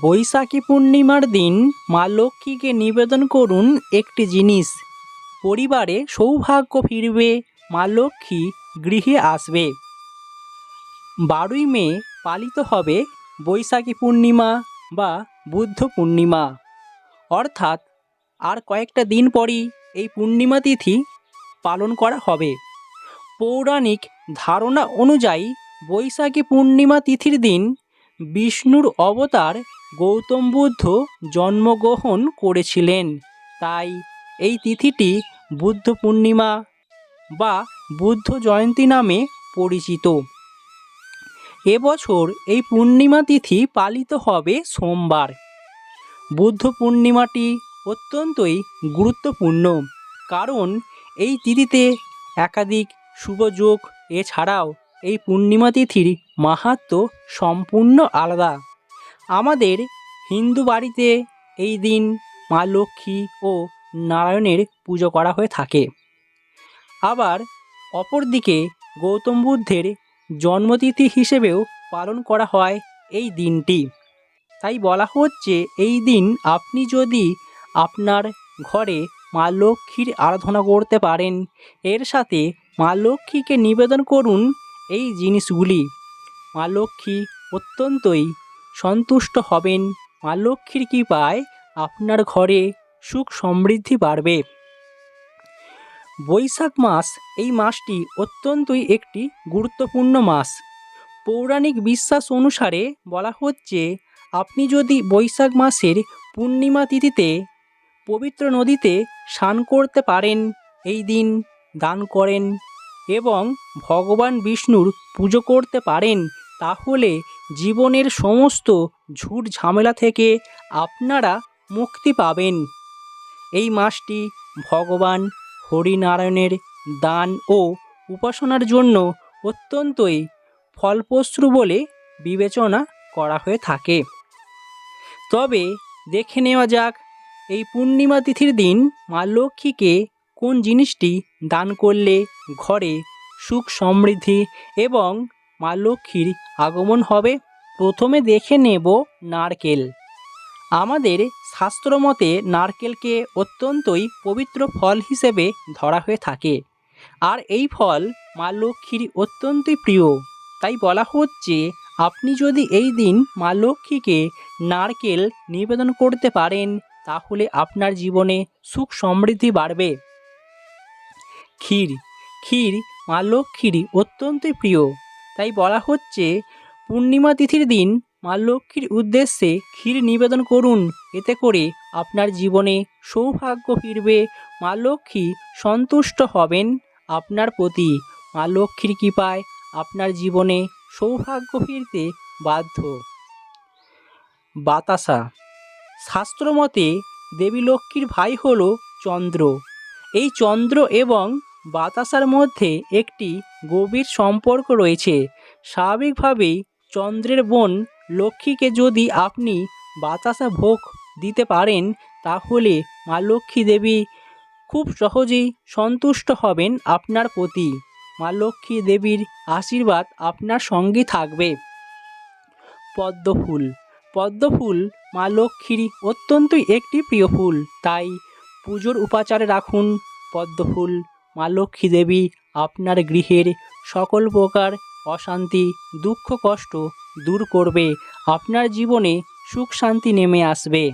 বৈশাখী পূর্ণিমার দিন মা লক্ষ্মীকে নিবেদন করুন একটি জিনিস। পরিবারে সৌভাগ্য ফিরবে, মা লক্ষ্মী গৃহে আসবে। বারোই মে পালিত হবে বৈশাখী পূর্ণিমা বা বুদ্ধ পূর্ণিমা। অর্থাৎ আর কয়েকটা দিন পরই এই পূর্ণিমা তিথি পালন করা হবে। পৌরাণিক ধারণা অনুযায়ী বৈশাখী পূর্ণিমা তিথির দিন বিষ্ণুর অবতার গৌতম বুদ্ধ জন্মগ্রহণ করেছিলেন। তাই এই তিথিটি বুদ্ধ পূর্ণিমা বা বুদ্ধ জয়ন্তী নামে পরিচিত। এবছর এই পূর্ণিমা তিথি পালিত হবে সোমবার। বুদ্ধ পূর্ণিমাটি অত্যন্তই গুরুত্বপূর্ণ, কারণ এই তিথিতে একাধিক শুভযোগ এছাড়াও এই পূর্ণিমা তিথির মাহাত্ম সম্পূর্ণ আলাদা। আমাদের হিন্দু বাড়িতে এই দিন মা লক্ষ্মী ও নারায়ণের পুজো করা হয়ে থাকে। আবার অপরদিকে গৌতম বুদ্ধের জন্মতিথি হিসেবেও পালন করা হয় এই দিনটি। তাই বলা হচ্ছে এই দিন আপনি যদি আপনার ঘরে মা লক্ষ্মীর আরাধনা করতে পারেন, এর সাথে মা লক্ষ্মীকে নিবেদন করুন এই জিনিসগুলি। মা লক্ষ্মী অত্যন্তই সন্তুষ্ট হবেন। মা লক্ষ্মীর কৃপায় আপনার ঘরে সুখ সমৃদ্ধি বাড়বে। বৈশাখ মাস, এই মাসটি অত্যন্তই একটি গুরুত্বপূর্ণ মাস। পৌরাণিক বিশ্বাস অনুসারে বলা হচ্ছে, আপনি যদি বৈশাখ মাসের পূর্ণিমা তিথিতে পবিত্র নদীতে স্নান করতে পারেন, এই দিন দান করেন এবং ভগবান বিষ্ণুর পুজো করতে পারেন, তাহলে জীবনের সমস্ত ঝুট ঝামেলা থেকে আপনারা মুক্তি পাবেন। এই মাসটি ভগবান হরিনারায়ণের দান ও উপাসনার জন্য অত্যন্তই ফলপ্রসূ বলে বিবেচনা করা হয়ে থাকে। তবে দেখে নেওয়া যাক, এই পূর্ণিমা তিথির দিন মা লক্ষ্মীকে কোন জিনিসটি দান করলে ঘরে সুখ সমৃদ্ধি এবং মা লক্ষ্মীর আগমন হবে, প্রথমে দেখে নেব নারকেল। আমাদের শাস্ত্রমতে নারকেলকে অত্যন্তই পবিত্র ফল হিসেবে ধরা হয়ে থাকে। আর এই ফল মা লক্ষ্মীর অত্যন্তই প্রিয়। তাই বলা হচ্ছে, আপনি যদি এই দিন মা লক্ষ্মীকে নারকেল নিবেদন করতে পারেন, তাহলে আপনার জীবনে সুখ সমৃদ্ধি বাড়বে। ক্ষীর ক্ষীর মা লক্ষ্মীর অত্যন্তই প্রিয়। তাই বলা হচ্ছে, পূর্ণিমা তিথির দিন মা লক্ষ্মীর উদ্দেশ্যে ক্ষীর নিবেদন করুন। এতে করে আপনার জীবনে সৌভাগ্য ফিরবে। মা লক্ষ্মী সন্তুষ্ট হবেন আপনার প্রতি। মা লক্ষ্মীর কৃপায় আপনার জীবনে সৌভাগ্য ফিরতে বাধ্য। বাতাসা। শাস্ত্রমতে দেবী লক্ষ্মীর ভাই হল চন্দ্র। এই চন্দ্র এবং বাতাসার মধ্যে একটি গভীর সম্পর্ক রয়েছে। স্বাভাবিকভাবেই চন্দ্রের বোন লক্ষ্মীকে যদি আপনি বাতাসা ভোগ দিতে পারেন, তাহলে মা লক্ষ্মী দেবী খুব সহজেই সন্তুষ্ট হবেন আপনার প্রতি। মা লক্ষ্মী দেবীর আশীর্বাদ আপনার সঙ্গে থাকবে। পদ্মফুল পদ্মফুল মা লক্ষ্মীর অত্যন্তই একটি প্রিয় ফুল। তাই পুজোর উপাচারে রাখুন পদ্ম ফুল। মা লক্ষ্মী দেবী, আপনার গৃহের সকল প্রকার অশান্তি, দুঃখ, কষ্ট দূর করবে। আপনার জীবনে সুখ শান্তি নেমে আসবে।